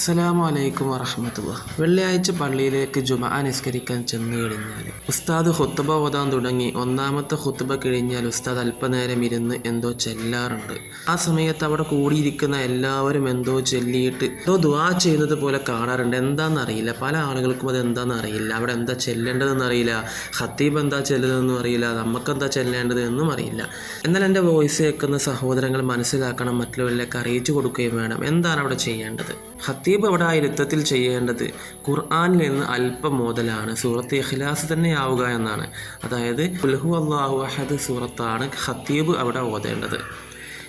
അസ്സലാമു അലൈക്കും വറഹമത്തുള്ള. വെള്ളിയാഴ്ച പള്ളിയിലേക്ക് ജുമ നിസ്കരിക്കാൻ ചെന്നു കഴിഞ്ഞാൽ ഉസ്താദ് ഹുത്തുബ ഓതാൻ തുടങ്ങി. ഒന്നാമത്തെ ഹുത്തുബ കഴിഞ്ഞാൽ ഉസ്താദ് അല്പനേരം ഇരുന്ന് എന്തോ ചെല്ലാറുണ്ട്. ആ സമയത്ത് അവിടെ കൂടിയിരിക്കുന്ന എല്ലാവരും എന്തോ ചെല്ലിയിട്ട് എന്തോ ദുവാ ചെയ്യുന്നത് പോലെ കാണാറുണ്ട്. എന്താണെന്നറിയില്ല പല ആളുകൾക്കും അത് എന്താണെന്ന് അറിയില്ല അവിടെ എന്താ ചെല്ലേണ്ടതെന്ന് അറിയില്ല. ഹത്തീബ് എന്താ ചെല്ലുന്നതെന്നും അറിയില്ല. നമുക്കെന്താ ചെല്ലേണ്ടത് എന്നും അറിയില്ല. എന്നാൽ എന്റെ വോയിസ് കേൾക്കുന്ന സഹോദരങ്ങൾ മനസ്സിലാക്കണം. മറ്റുള്ളവരിലേക്ക് അറിയിച്ചു കൊടുക്കുകയും വേണം. എന്താണ് അവിടെ ചെയ്യേണ്ടത്? ഖത്തീബ് അവിടെ ആ ഇരുത്തത്തിൽ ചെയ്യേണ്ടത് ഖുർആാനിൽ നിന്ന് അല്പം മുതലാണ്. സൂറത്ത് ഇഖ്ലാസ് തന്നെ ആവുക എന്നാണ്. അതായത് ഉൽഹു അള്ളാഹു അഹദ് സൂറത്താണ് ഖത്തീബ് അവിടെ ഓതേണ്ടത്.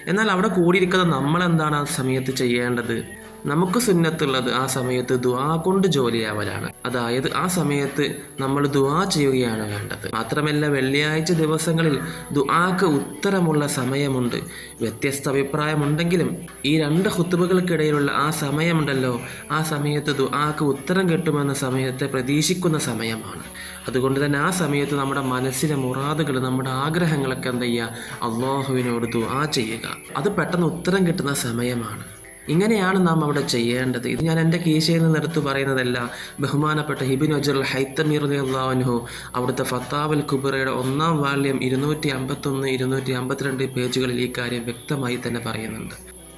എന്നാൽ അവിടെ കൂടിയിരിക്കുന്ന നമ്മൾ എന്താണ് ആ സമയത്ത് ചെയ്യേണ്ടത്? നമുക്ക് സുന്നത്തുള്ളത് ആ സമയത്ത് ദുആ കൊണ്ട് ജോലിയാവലാണ്. അതായത് ആ സമയത്ത് നമ്മൾ ദുആ ചെയ്യുകയാണ് വേണ്ടത്. മാത്രമല്ല വെള്ളിയാഴ്ച ദിവസങ്ങളിൽ ദുആക്ക് ഉത്തരമുള്ള സമയമുണ്ട്. വ്യത്യസ്ത അഭിപ്രായമുണ്ടെങ്കിലും ഈ രണ്ട് ഹുത്തുബകൾക്കിടയിലുള്ള ആ സമയമുണ്ടല്ലോ. ആ സമയത്ത് ദുആക്ക് ഉത്തരം കിട്ടുമെന്ന സമയത്തെ പ്രതീക്ഷിക്കുന്ന സമയമാണ്. അതുകൊണ്ട് തന്നെ ആ സമയത്ത് നമ്മുടെ മനസ്സിലെ മുറാദുകൾ നമ്മുടെ ആഗ്രഹങ്ങളൊക്കെ എന്ത് ചെയ്യുക അള്ളാഹുവിനോട് ദുആ ചെയ്യുക. അത് പെട്ടെന്ന് ഉത്തരം കിട്ടുന്ന സമയമാണ്. ഇങ്ങനെയാണ് നാം അവിടെ ചെയ്യേണ്ടത്. ഇത് ഞാൻ എന്റെ കീശയിൽ നിന്ന് എടുത്തു പറയുന്നതല്ല. ബഹുമാനപ്പെട്ട ഹിബിൻ അജർ ഹൈത്തമീർ അള്ളാഹുനു അവിടുത്തെ ഫത്താവൽ കുബറയുടെ ഒന്നാം വാല്യം ഇരുന്നൂറ്റി അമ്പത്തൊന്ന് ഇരുന്നൂറ്റി അമ്പത്തിരണ്ട് പേജുകളിൽ ഈ കാര്യം വ്യക്തമായി തന്നെ പറയുന്നുണ്ട്.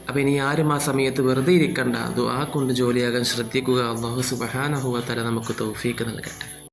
അപ്പോൾ ഇനി ആരും ആ സമയത്ത് വെറുതെ ഇരിക്കണ്ട. ദുആ കൊണ്ട് ജോലിയാകാൻ ശ്രദ്ധിക്കുക. അള്ളാഹു സുബഹാനഹുവ തല നമുക്ക് തൗഫീക്ക് നൽകട്ടെ.